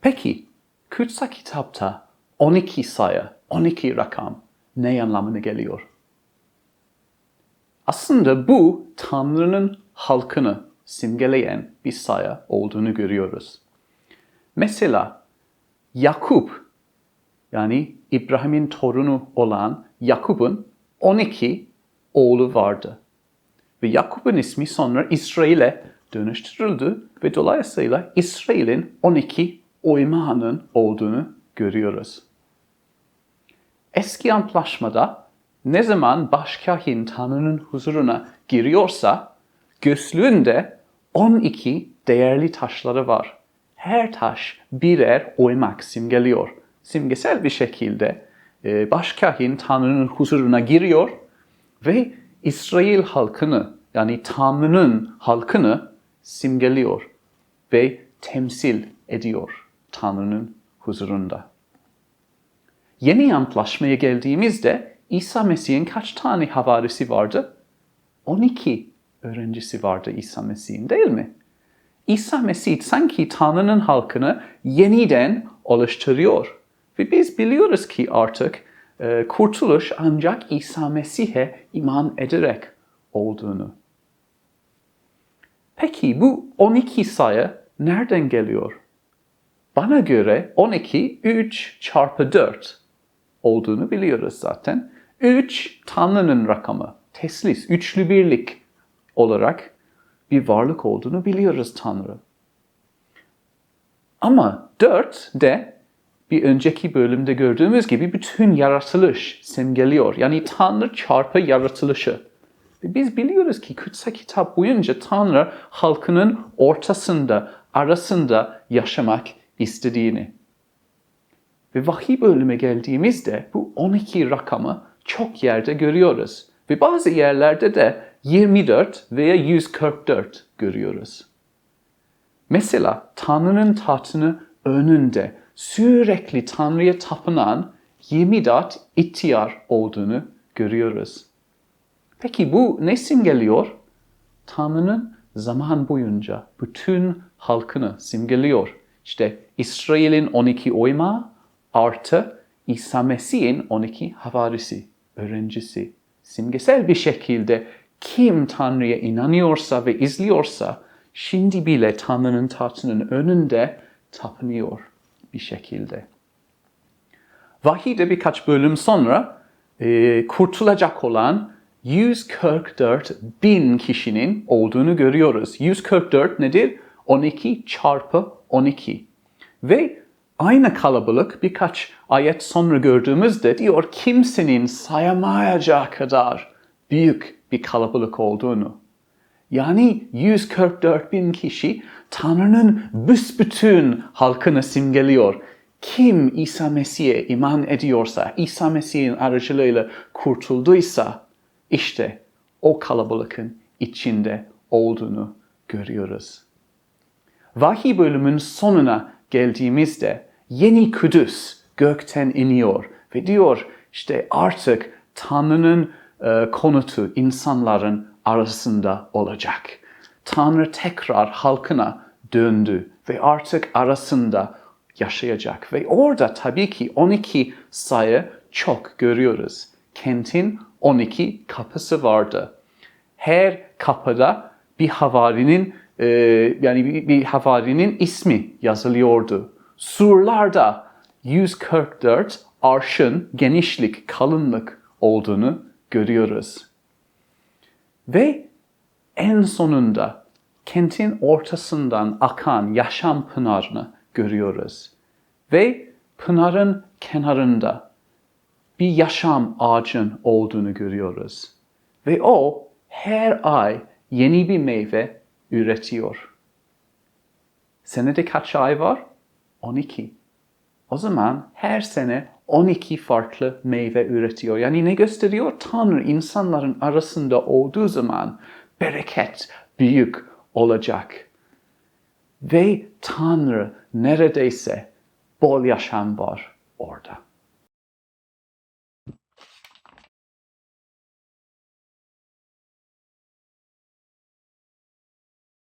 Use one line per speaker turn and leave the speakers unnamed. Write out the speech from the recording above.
Peki kutsal kitapta 12 sayı, 12 rakam ne anlamına geliyor? Aslında bu Tanrı'nın halkını simgeleyen bir sayı olduğunu görüyoruz. Mesela Yakup yani İbrahim'in torunu olan Yakup'un 12 oğlu vardı. Ve Yakup'un ismi sonra İsrail'e dönüştürüldü ve dolayısıyla İsrail'in 12 uymanın olduğunu görüyoruz. Eski antlaşmada ne zaman başkahin Tanrı'nın huzuruna giriyorsa göğsünde 12 değerli taşları var. Her taş birer oymak simgeliyor. Simgesel bir şekilde e, başkahin Tanrı'nın huzuruna giriyor ve İsrail halkını yani Tanrı'nın halkını simgeliyor ve temsil ediyor Tanrı'nın huzurunda. Yeni antlaşmaya geldiğimizde İsa Mesih'in kaç tane havarisi vardı? 12 öğrencisi vardı İsa Mesih'in değil mi? İsa Mesih sanki Tanrı'nın halkını yeniden oluşturuyor. Ve biz biliyoruz ki artık e, kurtuluş ancak İsa Mesih'e iman ederek olduğunu. Peki bu 12 sayı nereden geliyor? Bana göre 12 3 çarpı 4 olduğunu biliyoruz zaten. 3 Tanrı'nın rakamı. Teslis, üçlü birlik olarak bir varlık olduğunu biliyoruz Tanrı. Ama 4 de bir önceki bölümde gördüğümüz gibi bütün yaratılış simgeliyor. Yani Tanrı çarpı yaratılışı. Biz biliyoruz ki kutsal kitap boyunca Tanrı halkının ortasında, arasında yaşamak istediğini. Ve vahiy bölüme geldiğimizde bu 12 rakamı çok yerde görüyoruz. Ve bazı yerlerde de 24 veya 144 görüyoruz. Mesela Tanrı'nın tahtını önünde sürekli Tanrı'ya tapınan 24 ihtiyar olduğunu görüyoruz. Peki bu ne simgeliyor? Tanrı'nın zaman boyunca bütün halkını simgeliyor. İşte İsrail'in 12 oyma artı İsa Mesih'in 12 havarisi, öğrencisi. Simgesel bir şekilde kim Tanrı'ya inanıyorsa ve izliyorsa şimdi bile Tanrı'nın tahtının önünde tapınıyor bir şekilde. Vahide birkaç bölüm sonra e, kurtulacak olan 144 bin kişinin olduğunu görüyoruz. 144 nedir? 12 çarpı 12. Ve aynı kalabalık birkaç ayet sonra gördüğümüzde diyor kimsenin sayamayacağı kadar büyük bir kalabalık olduğunu. Yani 144 bin kişi Tanrı'nın büsbütün halkını simgeliyor. Kim İsa Mesih'e iman ediyorsa, İsa Mesih'in aracılığıyla kurtulduysa, işte o kalabalıkın içinde olduğunu görüyoruz. Vahiy bölümün sonuna geldiğimizde yeni Kudüs gökten iniyor ve diyor işte artık Tanrı'nın e, konutu insanların arasında olacak. Tanrı tekrar halkına döndü ve artık arasında yaşayacak. Ve orada tabii ki 12 sayı çok görüyoruz. Kentin 12 kapısı vardı. Her kapıda bir havarinin e, yani bir, bir havarinin ismi yazılıyordu. Surlarda 144 arşın genişlik, kalınlık olduğunu görüyoruz. Ve en sonunda kentin ortasından akan yaşam pınarını görüyoruz. Ve pınarın kenarında bir yaşam ağacın olduğunu görüyoruz. Ve o her ay yeni bir meyve üretiyor. Senede kaç ay var? 12. O zaman her sene 12 farklı meyve üretiyor. Yani ne gösteriyor? Tanrı insanların arasında olduğu zaman bereket büyük olacak. Ve Tanrı neredeyse bol yaşam var orada.